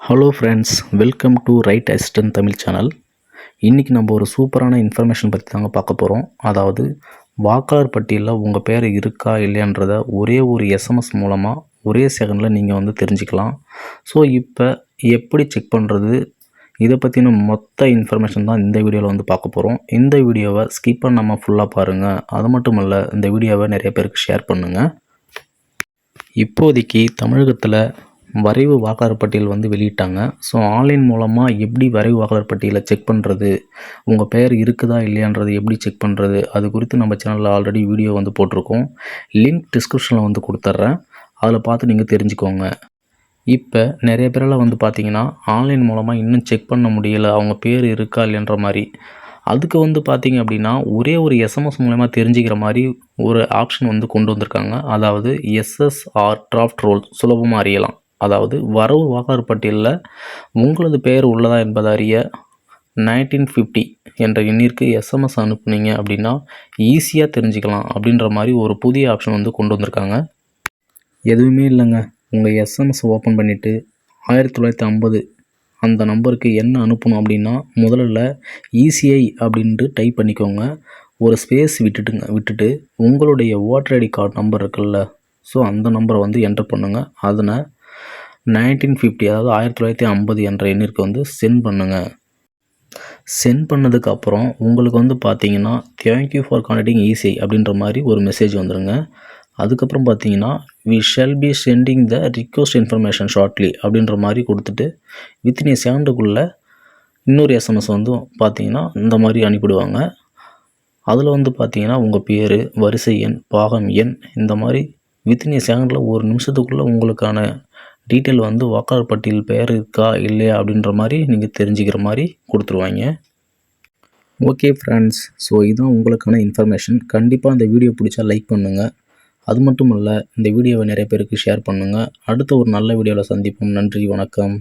Hello friends welcome to right assistant Tamil channel இன்றைக்கி நம்ம ஒரு சூப்பரான இன்ஃபர்மேஷன் பற்றி தாங்க பார்க்க போகிறோம் அதாவது வாக்காளர் பட்டியலில் உங்கள் பேர் இருக்கா இல்லையான்றத ஒரே ஒரு எஸ்எம்எஸ் மூலமாக ஒரே செகண்டில் நீங்கள் வந்து தெரிஞ்சுக்கலாம். ஸோ இப்போ எப்படி செக் பண்ணுறது இதை பற்றின மொத்த இன்ஃபர்மேஷன் தான் இந்த வீடியோவில் வந்து பார்க்க போகிறோம் இந்த வீடியோவை ஸ்கிப் பண்ணாமல் ஃபுல்லாக பாருங்கள் அது மட்டும் இல்லை இந்த வீடியோவை நிறைய பேருக்கு ஷேர் பண்ணுங்கள் இப்போதைக்கு தமிழகத்தில் வரைவு வாக்காளர் பட்டியல் வந்து வெளியிட்டாங்க. ஸோ ஆன்லைன் மூலமாக எப்படி வரைவு வாக்காளர் பட்டியலை செக் பண்ணுறது உங்கள் பெயர் இருக்குதா இல்லையான்றது எப்படி செக் பண்ணுறது அது குறித்து நம்ம சேனலில் ஆல்ரெடி வீடியோ வந்து போட்டிருக்கோம். லிங்க் டிஸ்கிரிப்ஷனில் வந்து கொடுத்துட்றேன். அதில் பார்த்து நீங்கள் தெரிஞ்சுக்கோங்க. இப்போ நிறைய பேரெல்லாம் வந்து பார்த்திங்கன்னா ஆன்லைன் மூலமாக இன்னும் செக் பண்ண முடியலை அவங்க பேர் இருக்கா இல்லைன்ற மாதிரி. அதுக்கு வந்து பார்த்திங்க அப்படின்னா ஒரே ஒரு எஸ்எம்எஸ் மூலயமா தெரிஞ்சுக்கிற மாதிரி ஒரு ஆப்ஷன் வந்து கொண்டு வந்திருக்காங்க. அதாவது எஸ்எஸ்ஆர் டிராஃப்ட் ரோல் சுலபமாக அறியலாம். அதாவது வரவு வாக்காளர் பட்டியலில் உங்களது பெயர் உள்ளதா என்பதை அறிய நைன்டீன் ஃபிஃப்டி என்ற எண்ணிற்கு எஸ்எம்எஸ் அனுப்புனீங்க அப்படின்னா ஈஸியாக தெரிஞ்சுக்கலாம் அப்படின்ற மாதிரி ஒரு புதிய ஆப்ஷன் வந்து கொண்டு வந்திருக்காங்க. எதுவுமே இல்லைங்க. உங்கள் எஸ்எம்எஸ் ஓப்பன் பண்ணிவிட்டு ஆயிரத்தி தொள்ளாயிரத்தி ஐம்பது அந்த நம்பருக்கு என்ன அனுப்பணும் அப்படின்னா முதல்ல இசிஐ அப்படின்ட்டு டைப் பண்ணிக்கோங்க. ஒரு ஸ்பேஸ் விட்டுட்டுங்க விட்டுட்டு உங்களுடைய ஓட்டர் ஐடி கார்டு நம்பர் இருக்குல்ல. ஸோ அந்த நம்பரை வந்து என்டர் பண்ணுங்கள் அதனை நைன்டீன் ஃபிஃப்டி அதாவது ஆயிரத்தி தொள்ளாயிரத்தி ஐம்பது என்ற எண்ணிற்கு வந்து சென்ட் பண்ணுங்கள் சென்ட் பண்ணதுக்கப்புறம் உங்களுக்கு வந்து பார்த்தீங்கன்னா தேங்க்யூ ஃபார் கான்டாக்டிங் ஈஸி அப்படின்ற மாதிரி ஒரு மெசேஜ் வந்துடுங்க அதுக்கப்புறம் பார்த்தீங்கன்னா we shall be sending the request information shortly அப்படின்ற மாதிரி கொடுத்துட்டு வித்தின் ஏ செகண்டுக்குள்ளே இன்னொரு எஸ்எம்எஸ் வந்து பார்த்தீங்கன்னா இந்த மாதிரி அனுப்பிடுவாங்க. அதில் வந்து பார்த்தீங்கன்னா உங்கள் பேர் வரிசை எண் பாகம் எண் இந்த மாதிரி வித்தின் ஏ செகண்டில் ஒரு நிமிஷத்துக்குள்ளே உங்களுக்கான டீட்டெயில் வந்து வாக்காளர் பட்டியல் பெயர் இருக்கா இல்லையா அப்படின்ற மாதிரி நீங்கள் தெரிஞ்சுக்கிற மாதிரி கொடுத்துருவாங்க. ஓகே ஃப்ரெண்ட்ஸ் ஸோ இதுதான் உங்களுக்கான இன்ஃபர்மேஷன் கண்டிப்பாக இந்த வீடியோ பிடிச்சா லைக் பண்ணுங்கள் அது மட்டும் இல்லை இந்த வீடியோவை நிறைய பேருக்கு ஷேர் பண்ணுங்கள் அடுத்த ஒரு நல்ல வீடியோவில் சந்திப்போம். நன்றி வணக்கம்.